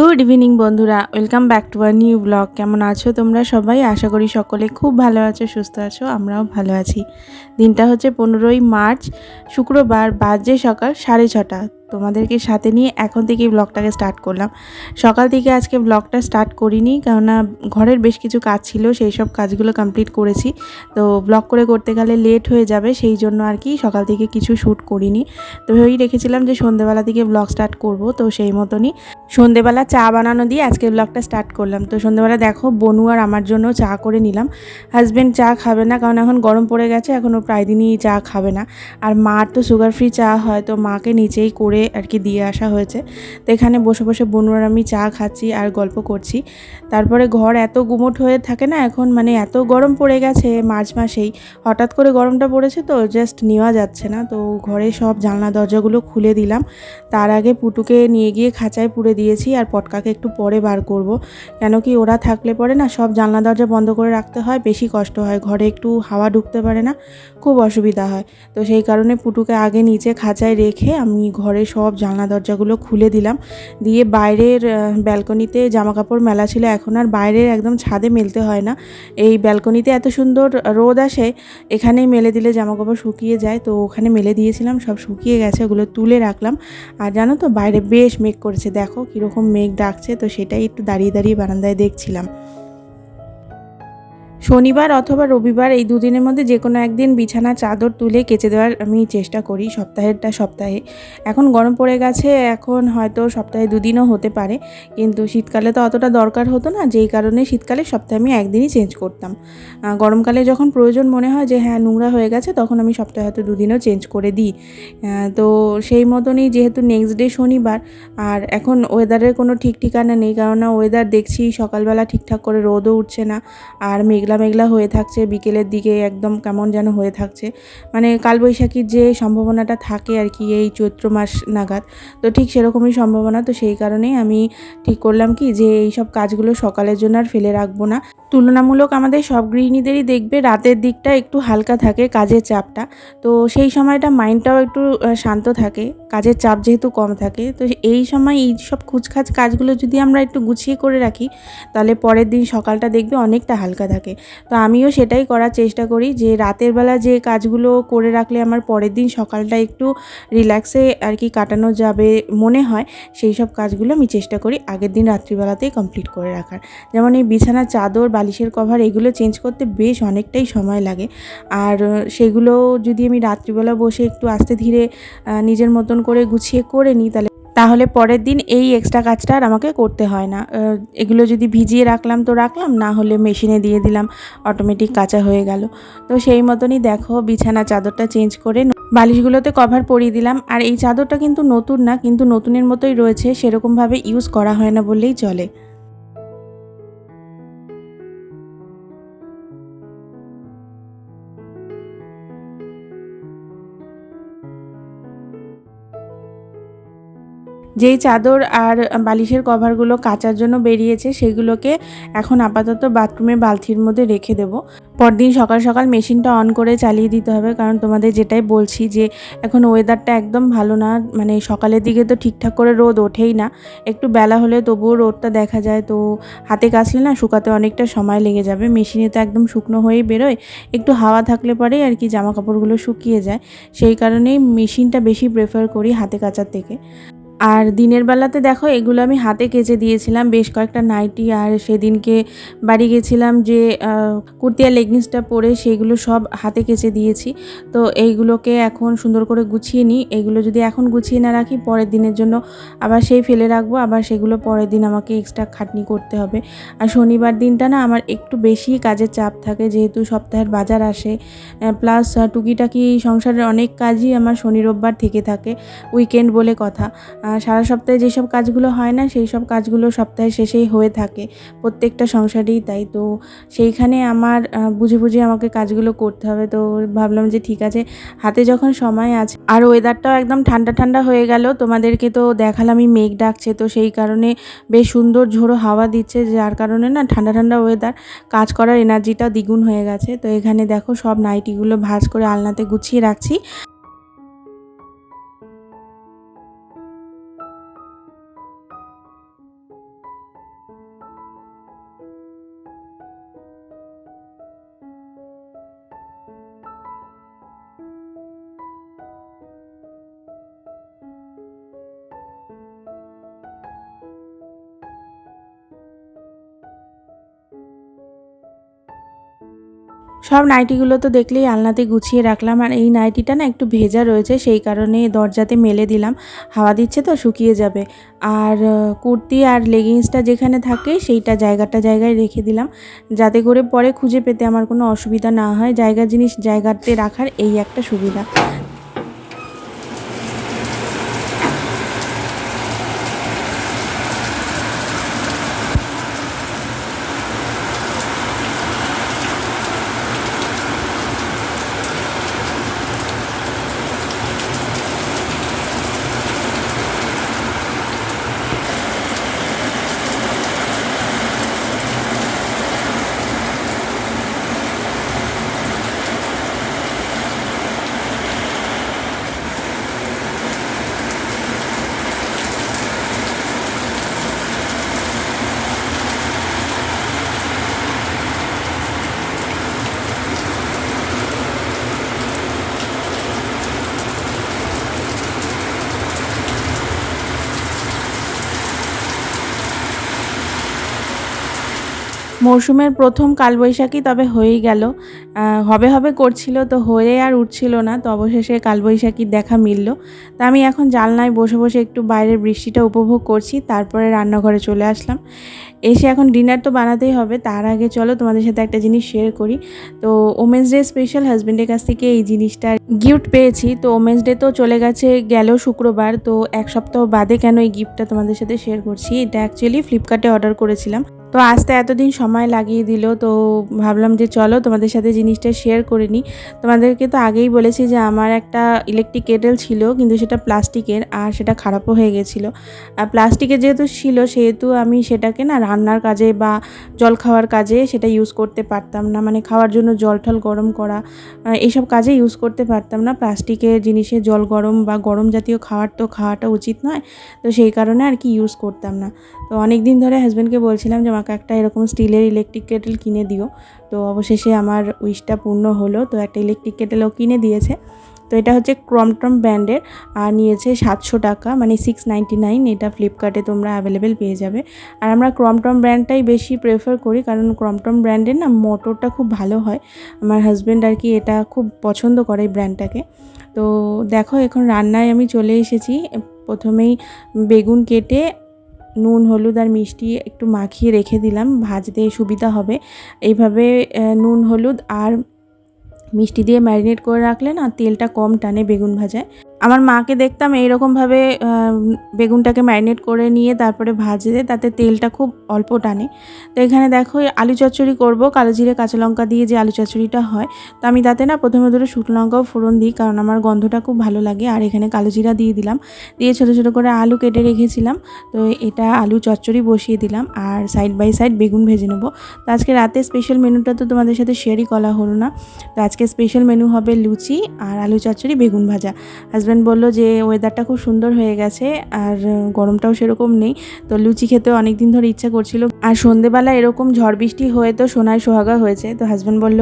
Good evening বন্ধুরা, welcome back to our new blog. কেমন আছো তোমরা সবাই? আশা করি সকলে খুব ভালো আছো, সুস্থ আছো, আমরাও ভালো আছি। দিনটা হচ্ছে পনেরোই মার্চ, শুক্রবার বাজে সকাল সাড়ে ছটা। তোমাদেরকে সাথে নিয়ে এখন থেকেই ব্লগটাকে স্টার্ট করলাম। সকাল থেকে আজকে ব্লগটা স্টার্ট করিনি, কেননা ঘরের বেশ কিছু কাজ ছিল, সেই সব কাজগুলো কমপ্লিট করেছি। তো ব্লগ করে করতে গেলে লেট হয়ে যাবে, সেই জন্য আর কি সকাল থেকে কিছু শ্যুট করিনি। তো ভেবেই রেখেছিলাম যে সন্ধেবেলা থেকে ব্লগ স্টার্ট করব, তো সেই মতনই সন্ধেবেলা চা বানানো দিয়ে আজকে ব্লগটা স্টার্ট করলাম। তো সন্ধেবেলা দেখো, বনু আর আমার জন্য চা করে নিলাম। হাজব্যান্ড চা খাবে না, কারণ এখন গরম পড়ে গেছে এখনও প্রায় দিনই চা খাবে না। আর মার তো সুগার ফ্রি চা হয়, তো মাকে নিচেই করে আর কি দিয়ে আসা হয়েছে। তো এখানে বসে বসে বনু আমি চা খাচ্ছি আর গল্প করছি। তারপরে ঘর এত গুমোট হয়ে থাকে না এখন মানে এত গরম পড়ে গেছে মার্চ মাসেই। হঠাৎ করে গরমটা পড়েছে তো জাস্ট নেওয়া যাচ্ছে না। তো ঘরে সব জানলা দরজাগুলো খুলে দিলাম। তার আগে পুটুকে নিয়ে গিয়ে খাঁচায় পুড়ে দিয়েছি আর পটকাকে একটু পরে বার করব। কেন কি ওরা থাকলে পরে না সব জানলা দরজা বন্ধ করে রাখতে হয়, বেশি কষ্ট হয়। ঘরে একটু হাওয়া ঢুকতে পারে না, খুব অসুবিধা হয়। তো সেই কারণে পুটুকে আগে নিচে খাঁচায় রেখে আমি ঘরে সব জানলা দরজাগুলো খুলে দিলাম। দিয়ে বাইরের ব্যালকনিতে জামা কাপড় মেলা ছিল। এখন আর বাইরের একদম ছাদে মেলতে হয় না। এই ব্যালকনিতে এত সুন্দর রোদ আসে, এখানেই মেলে দিলে জামা কাপড় শুকিয়ে যায়। তো ওখানে মেলে দিয়েছিলাম, সব শুকিয়ে গেছে, ওগুলো তুলে রাখলাম। আর জানো তো, বাইরে বেশ মেঘ করেছে। দেখো কীরকম মেঘ ডাকছে, তো সেটাই একটু দাঁড়িয়ে দাঁড়িয়ে বারান্দায় দেখছিলাম। শনিবার অথবা রবিবার এই দুদিনের মধ্যে যে কোনো একদিন বিছানা চাদর তুলে কেচে দেওয়ার আমি চেষ্টা করি সপ্তাহেরটা সপ্তাহে। এখন গরম পড়ে গেছে, এখন হয়তো সপ্তাহে দুদিনও হতে পারে, কিন্তু শীতকালে তো অতটা দরকার হতো না, যেই কারণে শীতকালে সপ্তাহে আমি একদিনই চেঞ্জ করতাম। গরমকালে যখন প্রয়োজন মনে হয় যে হ্যাঁ নোংরা হয়ে গেছে, তখন আমি সপ্তাহে হয়তো দুদিনও চেঞ্জ করে দিই। তো সেই মতনই যেহেতু নেক্সট ডে শনিবার, আর এখন ওয়েদারের কোনো ঠিক ঠিকানা নেই, কেননা ওয়েদার দেখছি সকালবেলা ঠিকঠাক করে রোদও উঠছে না, আর মেঘলা মেঘলা হয়ে থাকছে, বিকেলের দিকে একদম কেমন যেন হয়ে থাকছে। মানে কালবৈশাখীর যে সম্ভাবনাটা থাকে আর কি, এই চৈত্র মাস নাগাদ, তো ঠিক সেরকমই সম্ভাবনা। তো সেই কারণেই আমি ঠিক করলাম কি যে এই সব কাজগুলো সকালের জন্য আর ফেলে রাখব না। তুলনামূলক আমাদের সব গৃহিণীদেরই দেখবে রাতের দিকটা একটু হালকা থাকে, কাজের চাপটা। তো সেই সময়টা মাইন্ডটাও একটু শান্ত থাকে, কাজের চাপ যেহেতু কম থাকে। তো এই সময় এই সব খুচখাচ কাজগুলো যদি আমরা একটু গুছিয়ে করে রাখি, তাহলে পরের দিন সকালটা দেখবে অনেকটা হালকা থাকে। তো আমিও সেটাই করার চেষ্টা করি যে রাতের বেলা যে কাজগুলো করে রাখলে আমার পরের দিন সকালটা একটু রিল্যাক্সে আর কি কাটানো যাবে মনে হয়, সেই সব কাজগুলো আমি চেষ্টা করি আগের দিন রাত্রিবেলাতেই কমপ্লিট করে রাখার। যেমন এই বিছানার চাদর বালিশের কভার এগুলো চেঞ্জ করতে বেশ অনেকটাই সময় লাগে। আর সেগুলো যদি আমি রাত্রিবেলা বসে একটু আস্তে ধীরে নিজের মতন করে গুছিয়ে করে নিই, তাহলে তাহলে পরের দিন এই এক্সট্রা কাজটা আর আমাকে করতে হয় না। এগুলো যদি ভিজিয়ে রাখলাম তো রাখলাম, না হলে মেশিনে দিয়ে দিলাম অটোমেটিক কাঁচা হয়ে গেল। তো সেই মতনই দেখো বিছানা চাদরটা চেঞ্জ করে বালিশগুলোতে কভার পরিয়ে দিলাম। আর এই চাদরটা কিন্তু নতুন না, কিন্তু নতুনের মতোই রয়েছে, সেরকমভাবে ইউজ করা হয় না বললেই চলে। যেই চাদর আর বালিশের কভারগুলো কাচার জন্য বেরিয়েছে, সেগুলোকে এখন আপাতত বাথরুমের বালতির মধ্যে রেখে দেবো। পরদিন সকাল সকাল মেশিনটা অন করে চালিয়ে দিতে হবে, কারণ তোমাদের যেটাই বলছি যে এখন ওয়েদারটা একদম ভালো না মানে সকালের দিকে তো ঠিকঠাক করে রোদ ওঠেই না। একটু বেলা হলে তবুও রোদটা দেখা যায়, তো হাতে কাচলে না শুকাতে অনেকটা সময় লেগে যাবে। মেশিনে তো একদম শুকনো হয়েই বেরোয়, একটু হাওয়া থাকলে পরেই আর কি জামা কাপড়গুলো শুকিয়ে যায়। সেই কারণেই মেশিনটা বেশি প্রেফার করি হাতে কাচার থেকে। আর দিনের বেলাতে দেখো, এগুলো আমি হাতে কেচে দিয়েছিলাম। বেশ কয়েকটা নাইটি আর সেদিনকে বাড়ি গেছিলাম যে কুর্তি আর লেগিংসটা পরে সেগুলো সব হাতে কেচে দিয়েছি। তো এইগুলোকে এখন সুন্দর করে গুছিয়ে নিই। এগুলো যদি এখন গুছিয়ে না রাখি, পরের দিনের জন্য আবার সেই ফেলে রাখব। আবার সেগুলো পরের দিন আমাকে এক্সট্রা খাটনি করতে হবে। আর শনিবার দিনটা না আমার একটু বেশি কাজের চাপ থাকে, যেহেতু সপ্তাহের বাজার আসে। প্লাস টুকিটাকি সংসারের অনেক কাজই আমার শনি রোববার থেকে থাকে। উইকেন্ড বলে কথা। সারা সপ্তাহে যেসব কাজগুলো হয় না সেই সব কাজগুলো সপ্তাহের শেষেই হয়ে থাকে। প্রত্যেকটা সংসারেই তাই। তো সেইখানে আমার বুঝে বুঝে আমাকে কাজগুলো করতে হবে। তো ভাবলাম যে ঠিক আছে, হাতে যখন সময় আছে, আর ওয়েদারটাও একদম ঠান্ডা ঠান্ডা হয়ে গেল, তোমাদেরকে তো দেখালামই মেঘ ডাকছে। তো সেই কারণে বেশ সুন্দর ঝোড়ো হাওয়া দিচ্ছে, যার কারণে না ঠান্ডা ঠান্ডা ওয়েদার কাজ করার এনার্জিটা দ্বিগুণ হয়ে গেছে। তো এখানে দেখো সব নাইটিগুলো ভাঁজ করে আলনাতে গুছিয়ে রাখছি। সব নাইটিগুলো তো দেখলেই আলনাতে গুছিয়ে রাখলাম আর এই নাইটিটা না একটু ভেজা রয়েছে, সেই কারণে দরজাতে মেলে দিলাম। হাওয়া দিচ্ছে তো, শুকিয়ে যাবে। আর কুর্তি আর লেগিংসটা যেখানে থাকে সেইটা জায়গাটা জায়গায় রেখে দিলাম। যাতে করে পরে খুঁজে পেতে আমার কোনো অসুবিধা না হয়। জায়গা জিনিস জায়গাতে রাখার এই একটা সুবিধা। মরশুমের প্রথম কালবৈশাখী তবে হয়েই গেল। হবে হবে করছিল তো হয়ে আর উঠছিল না, তো অবশেষে কালবৈশাখীর দেখা মিলল। তা আমি এখন জালনায় বসে বসে একটু বাইরের বৃষ্টিটা উপভোগ করছি, তারপরে রান্নাঘরে চলে আসলাম। এসে এখন ডিনার তো বানাতেই হবে, তার আগে চলো তোমাদের সাথে একটা জিনিস শেয়ার করি। তো ওমেন্স ডে স্পেশাল হাজব্যান্ডের কাছ থেকে এই জিনিসটা গিফট পেয়েছি, তো ওমেন্স ডে তো চলে গেছে, গেল শুক্রবার, তো এক সপ্তাহ বাদে কেন এই গিফটটা তোমাদের সাথে শেয়ার করছি? এটা অ্যাকচুয়ালি ফ্লিপকার্টে অর্ডার করেছিলাম। তো আসতে এতদিন সময় লাগিয়ে দিল, তো ভাবলাম যে চলো তোমাদের সাথে জিনিসটা শেয়ার করে নিই। তোমাদেরকে তো আগেই বলেছি যে আমার একটা ইলেকট্রিক কেটেল ছিল, কিন্তু সেটা প্লাস্টিকের আর সেটা খারাপও হয়ে গেছিল। আর প্লাস্টিকের যেহেতু ছিল, সেহেতু আমি সেটাকে না রান্নার কাজে বা জল খাওয়ার কাজে সেটা ইউজ করতে পারতাম না। মানে খাওয়ার জন্য জল ঠল গরম করা এইসব কাজে ইউজ করতে পারতাম না। প্লাস্টিকের জিনিসে জল গরম বা গরম জাতীয় খাওয়ার তো খাওয়াটা উচিত নয়, তো সেই কারণে আর কি ইউজ করতাম না। তো অনেক দিন ধরে হাজব্যান্ডকে বলছিলাম যে আমাকে একটা এরকম স্টিলের ইলেকট্রিক কেটেল কিনে দিও। তো অবশেষে আমার উইশটা পূর্ণ হলো। তো একটা ইলেকট্রিক কেটেলও কিনে দিয়েছে। তো এটা হচ্ছে ক্রমটম ব্র্যান্ডের আর নিয়েছে সাতশো টাকা মানে সিক্স নাইনটি নাইন এটা ফ্লিপকার্টে তোমরা অ্যাভেলেবেল পেয়ে যাবে। আর আমরা ক্রমটম ব্র্যান্ডটাই বেশি প্রেফার করি, কারণ ক্রমটম ব্র্যান্ডের না মোটরটা খুব ভালো হয়। আমার হাজব্যান্ড আর কি এটা খুব পছন্দ করে এই ব্র্যান্ডটাকে। তো দেখো, এখন রান্নায় আমি চলে এসেছি। প্রথমেই বেগুন কেটে নুন, হলুদ আর মিষ্টি একটু মাখিয়ে রেখে দিলাম, ভাজতে সুবিধা হবে। এইভাবে নুন, হলুদ আর মিষ্টি দিয়ে ম্যারিনেট করে রাখলে না তেলটা কম টানে বেগুন ভাজায়। আমার মাকে দেখতাম এইরকমভাবে বেগুনটাকে ম্যারিনেট করে নিয়ে তারপরে ভাজতে, তাতে তেলটা খুব অল্প টানে। তো এখানে দেখো আলু চচ্চড়ি করব, কালো জিরে, কাঁচা লঙ্কা দিয়ে যে আলু চচ্চড়িটা হয়, তো আমি তাতে না প্রথমে ধরে শুকনো লঙ্কাও ফোড়ন দিই, কারণ আমার গন্ধটা খুব ভালো লাগে। আর এখানে কালো জিরা দিয়ে দিলাম, দিয়ে ছোটো ছোটো করে আলু কেটে রেখেছিলাম। তো এটা আলু চচ্চড়ি বসিয়ে দিলাম, আর সাইড বাই সাইড বেগুন ভেজে নেব। তো আজকে রাতে স্পেশাল মেনুটা তো তোমাদের সাথে শেয়ারই করা হলো না। তো আজকে স্পেশাল মেনু হবে লুচি আর আলু চচ্চড়ি বেগুন ভাজা। হাজব্যান্ড বলল যে ওয়েদারটা খুব সুন্দর হয়ে গেছে আর গরমটাও সেরকম নেই। তো লুচি খেতেও অনেক দিন ধরে ইচ্ছা করছিল। আর সন্ধেবেলা এরকম ঝড় বৃষ্টি হয়ে তো সোনায় সোহাগা হয়েছে। তো হাজব্যান্ড বলল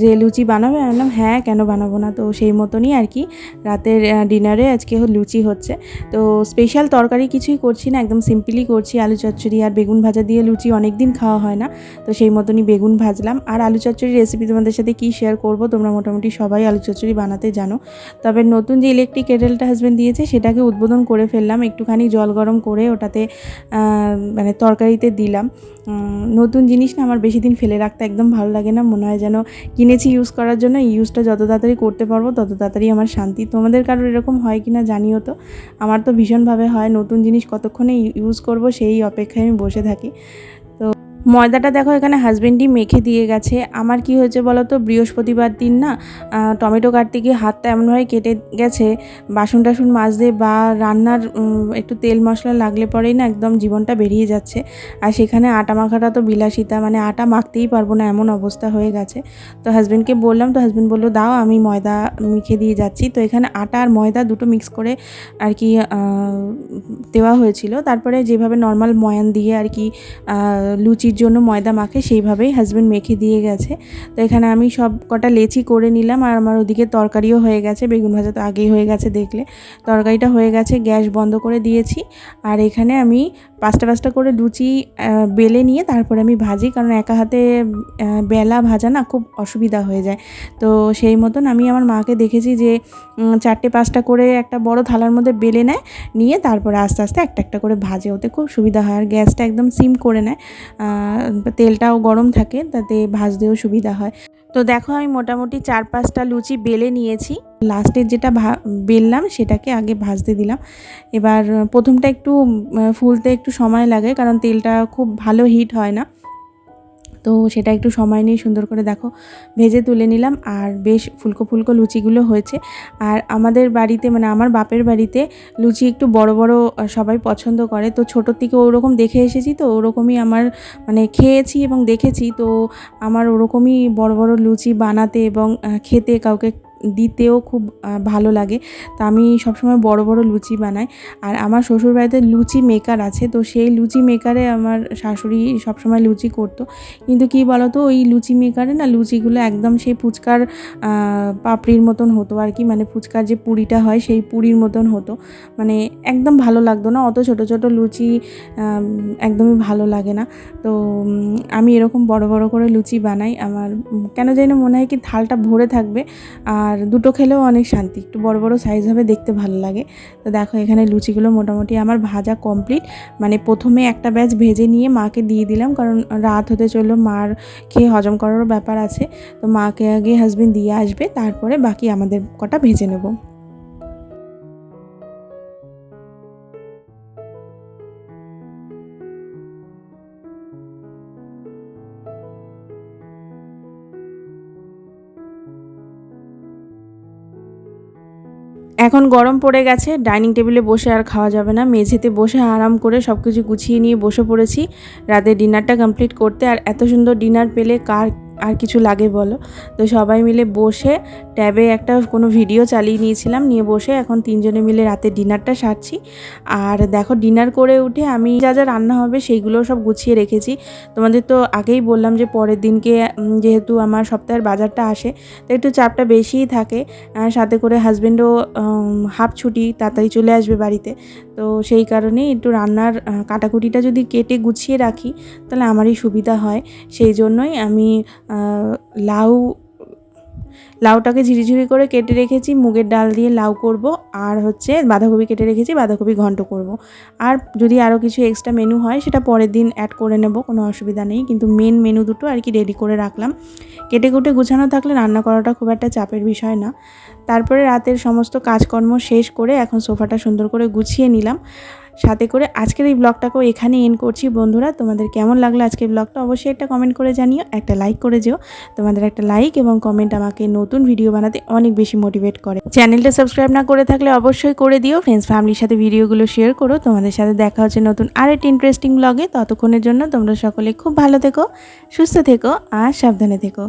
যে, লুচি বানাবে? আমি বললাম হ্যাঁ কেন বানাবো না? তো সেই মতনই আর কি। রাতের ডিনারে আজকে লুচি হচ্ছে। তো স্পেশাল তরকারি কিছুই করছি না, একদম সিম্পলি করছি। আলু চচ্চড়ি আর বেগুন ভাজা দিয়ে লুচি অনেক দিন খাওয়া হয় না। তো সেই মতনই বেগুন ভাজলাম। আর আলু চচ্চড়ি রেসিপি তোমাদের সাথে কী শেয়ার করব? তোমরা মোটামুটি সবাই আলু চচ্চড়ি বানাতে জানো। তবে নতুন যে ইলেকট্রিক কেটেলটা হাজব্যান্ড দিয়েছে, সেটাকে উদ্বোধন করে ফেললাম, একটুখানি জল গরম করে ওটাতে মানে তরকারিতে দিলাম। নতুন জিনিস না আমার বেশি দিন ফেলে রাখতে একদম ভালো লাগে না, মনে হয় যেন কিনেছি ইউজ করার জন্য ইউজটা যত তাড়াতাড়ি করতে পারব, তত তাড়াতাড়ি আমার শান্তি। তোমাদের কারোর এরকম হয় কি না জানিও তো। আমার তো ভীষণভাবে হয়, নতুন জিনিস কতক্ষণে ইউজ করব সেই অপেক্ষায় আমি বসে থাকি। ময়দাটা দেখো, এখানে হাজবেন্ডই মেখে দিয়ে গেছে। আমার কি হয়েছে বলো তো বৃহস্পতিবার দিন না টমেটো কাটতে গিয়ে হাতটা এমনভাবে কেটে গেছে, বাসন টাসন মাজতে বা রান্নার একটু তেল মশলা লাগলে পরেই না একদম জীবনটা বেরিয়ে যাচ্ছে। আর সেখানে আটা মাখাটা তো বিলাসিতা মানে আটা মাখতেই পারব না, এমন অবস্থা হয়ে গেছে। তো হাজব্যান্ডকে বললাম, তো হাজব্যান্ড বলল, দাও, আমি ময়দা মেখে দিয়ে যাচ্ছি। তো এখানে আটা আর ময়দা দুটো মিক্স করে আর কি দেওয়া হয়েছিল। তারপরে যেভাবে নর্মাল ময়ান দিয়ে আর কি লুচির জন্য ময়দা মাখে, সেইভাবেই হাজব্যান্ড মেখে দিয়ে গেছে। তো এখানে আমি সব কটা লেচি করে নিলাম আর আমার ওদিকে তরকারিও হয়ে গেছে, বেগুন ভাজা তো আগেই হয়ে গেছে দেখলে। তরকারিটা হয়ে গেছে, গ্যাস বন্ধ করে দিয়েছি। আর এখানে আমি পাঁচটা পাঁচটা করে লুচি বেলে নিয়ে তারপরে আমি ভাজি, কারণ একা হাতে বেলা ভাজা না খুব অসুবিধা হয়ে যায়। তো সেই মতন আমি আমার মাকে দেখেছি যে চারটে পাঁচটা করে একটা বড় থালার মধ্যে বেলে নেয়, নিয়ে তারপরে আস্তে আস্তে একটা একটা করে ভাজে। ওতে খুব সুবিধা হয় আর গ্যাসটা একদম সিম করে নেয়। তেলটাও গরম থাকে, তাতে ভাজতেও সুবিধা হয়। তো দেখো আমি মোটামুটি চার পাঁচটা লুচি বেলে নিয়েছি। লাস্টের যেটা ভা, বেললাম সেটাকে আগে ভাজতে দিলাম। এবার প্রথমটা একটু ফুলতে একটু সময় লাগে কারণ তেলটা খুব ভালো হিট হয় না। তো সেটা একটু সময় নিয়ে সুন্দর করে দেখো, ভেজে তুলে নিলাম আর বেশ ফুলকো ফুলকো লুচিগুলো হয়েছে। আর আমাদের বাড়িতে মানে আমার বাপের বাড়িতে লুচি একটু বড় বড় সবাই পছন্দ করে। তো ছোটোর থেকে ওরকম দেখে এসেছি তো ওরকমই আমার মানে খেয়েছি এবং দেখেছি। তো আমার ওরকমই বড় বড় লুচি বানাতে এবং খেতে কাউকে দিতেও খুব ভালো লাগে। তো আমি সবসময় বড় বড় লুচি বানাই। আর আমার শ্বশুর বাড়িতে লুচি মেকার আছে, তো সেই লুচি মেকারে আমার শাশুড়ি সবসময় লুচি করতো। কিন্তু কি বলতো, ওই লুচি মেকারে না লুচিগুলো একদম সেই ফুচকার পাপড়ির মতন হতো আর কি। মানে ফুচকার যে পুরিটা হয় সেই পুরির মতন হতো। মানে একদম ভালো লাগতো না, অত ছোট ছোট লুচি একদমই ভালো লাগে না। তো আমি এরকম বড় বড় করে লুচি বানাই। আমার কেন জানি মনে হয় কি থালটা ভরে থাকবে। আর দুটো খেলেও অনেক শান্তি। একটু বড় বড় সাইজ হবে, দেখতে ভালো লাগে। তো দেখো, এখানে লুচিগুলো মোটামুটি আমার ভাজা কমপ্লিট মানে প্রথমে একটা ব্যাচ ভেজে নিয়ে মাকে দিয়ে দিলাম, কারণ রাত হতে চলল, মার খেয়ে হজম করারও ব্যাপার আছে। তো মাকে আগে হাজব্যান্ড দিয়ে আসবে, তারপরে বাকি আমাদের কটা ভেজে নেব। এখন গরম পড়ে গেছে, ডাইনিং টেবিলে বসে আর খাওয়া যাবে না। মেঝেতে বসে আরাম করে সব কিছু গুছিয়ে নিয়ে বসে পড়েছি। রাতে ডিনারটা কমপ্লিট করতে আর এত সুন্দর ডিনার পেলে কার আর কিছু লাগে বলো? তো সবাই মিলে বসে ট্যাবে একটা কোনো ভিডিও চালিয়ে নিয়েছিলাম, নিয়ে বসে এখন তিনজনে মিলে রাতে ডিনারটা সারছি। আর দেখো ডিনার করে উঠে আমি যা যা রান্না হবে সেইগুলো সব গুছিয়ে রেখেছি। তোমাদের তো আগেই বললাম যে পরের দিনকে যেহেতু আমার সপ্তাহের বাজারটা আসে, তো একটু চাপটা বেশিই থাকে। সাথে করে হাজব্যান্ডও হাফ ছুটি তাড়াতাড়ি চলে আসবে বাড়িতে। তো সেই কারণে একটু রান্নার কাটাকুটিটা যদি কেটে গুছিয়ে রাখি, তাহলে আমারই সুবিধা হয়। সেই জন্যই আমি লাউ, লাউটাকে ঝিরিঝিরি করে কেটে রেখেছি, মুগের ডাল দিয়ে লাউ করব, আর হচ্ছে বাঁধাকপি কেটে রেখেছি, বাঁধাকপি ঘন্ট করব। আর যদি আরও কিছু এক্সট্রা মেনু হয়, সেটা পরের দিন অ্যাড করে নেব, কোনো অসুবিধা নেই, কিন্তু মেন মেনু দুটো আর কি রেডি করে রাখলাম। কেটে কুটে গুছানো থাকলে রান্না করাটা খুব একটা চাপের বিষয় না। তারপরে রাতের সমস্ত কাজকর্ম শেষ করে এখন সোফাটা সুন্দর করে গুছিয়ে নিলাম। সাথে করে আজকের এই ব্লগটাকেও এখানে এন্ড করছি। বন্ধুরা, তোমাদের কেমন লাগল আজকের ব্লগটা অবশ্যই একটা কমেন্ট করে জানিও, একটা লাইক করে যেও। তোমাদের একটা লাইক এবং কমেন্ট আমাকে নতুন ভিডিও বানাতে অনেক বেশি মোটিভেট করে। চ্যানেলটা সাবস্ক্রাইব না করে থাকলে অবশ্যই করে দিও। ফ্রেন্ডস ফ্যামিলির সাথে ভিডিওগুলো শেয়ার করো। তোমাদের সাথে দেখা হচ্ছে নতুন আর একটা ইন্টারেস্টিং ব্লগে ততক্ষণের জন্য তোমরা সকলে খুব ভালো থেকো, সুস্থ থেকো আর সাবধানে থেকো।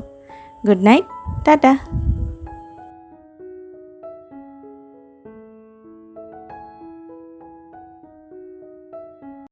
Good night tata.